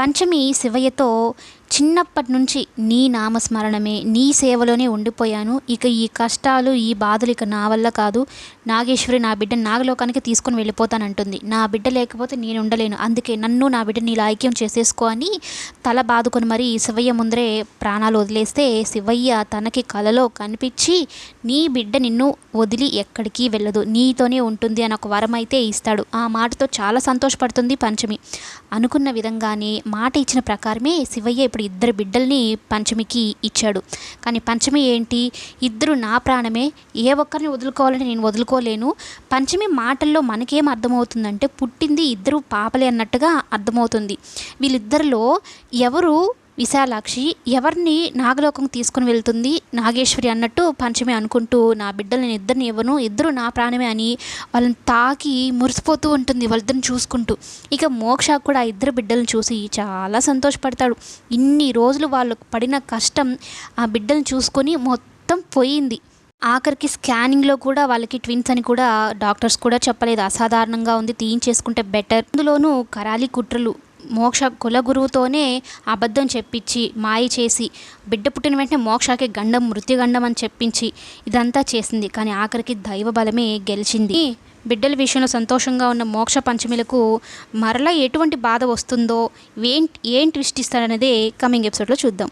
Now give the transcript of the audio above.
పంచమి శివయ్యతో చిన్నప్పటి నుంచి నీ నామస్మరణమే నీ సేవలోనే ఉండిపోయాను. ఇక ఈ కష్టాలు ఈ బాధలు ఇక నా వల్ల కాదు. నాగేశ్వరి నా బిడ్డ నాగలోకానికి తీసుకొని వెళ్ళిపోతానంటుంది. నా బిడ్డ లేకపోతే నేను ఉండలేను. అందుకే నన్ను నా బిడ్డ నీ ఐక్యం చేసేసుకో అని తల బాదుకొని మరి శివయ్య ముందరే ప్రాణాలు వదిలేస్తే శివయ్య తనకి కలలో కనిపించి నీ బిడ్డ నిన్ను వదిలి ఎక్కడికి వెళ్ళదు. నీతోనే ఉంటుంది అని ఒక వరం అయితే ఇస్తాడు. ఆ మాటతో చాలా సంతోషపడుతుంది పంచమి. అనుకున్న విధంగానే మాట ఇచ్చిన ప్రకారమే శివయ్య ఇప్పుడు ఇద్దరు బిడ్డల్ని పంచమికి ఇచ్చాడు. కానీ పంచమి ఏంటి? ఇద్దరు నా ప్రాణమే ఏ ఒక్కరిని వదులుకోవాలని నేను వదులుకోలేను. పంచమి మాటల్లో మనకేం అర్థమవుతుందంటే పుట్టింది ఇద్దరు పాపలే అన్నట్టుగా అర్థమవుతుంది. వీళ్ళిద్దరిలో ఎవరు విశాలాక్షి ఎవరిని నాగలోకం తీసుకుని వెళ్తుంది? నాగేశ్వరి అన్నట్టు పంచమి అనుకుంటూ నా బిడ్డలు నేను ఇద్దరిని ఇవ్వను. ఇద్దరు నా ప్రాణమే అని వాళ్ళని తాకి మురిసిపోతూ ఉంటుంది వాళ్ళిద్దరిని చూసుకుంటూ. ఇక మోక్ష కూడా ఆ ఇద్దరు బిడ్డలను చూసి చాలా సంతోషపడతాడు. ఇన్ని రోజులు వాళ్ళు పడిన కష్టం ఆ బిడ్డలను చూసుకొని మొత్తం పోయింది. ఆఖరికి స్కానింగ్లో కూడా వాళ్ళకి ట్విన్స్ అని కూడా డాక్టర్స్ కూడా చెప్పలేదు. అసాధారణంగా ఉంది. తీయించేసుకుంటే బెటర్. అందులోనూ కరాలి కుట్రలు. మోక్ష కుల గురువుతోనే అబద్ధం చెప్పించి మాయ చేసి బిడ్డ పుట్టిన వెంటనే మోక్షకి గండం మృత్యుగండం అని చెప్పించి ఇదంతా చేసింది. కానీ ఆఖరికి దైవ బలమే గెలిచింది. బిడ్డల విషయంలో సంతోషంగా ఉన్న మోక్ష పంచమిలకు మరలా ఎటువంటి బాధ వస్తుందో ఏంటి ఏం ట్విస్ట్ ఇస్తారనేదే కమింగ్ ఎపిసోడ్లో చూద్దాం.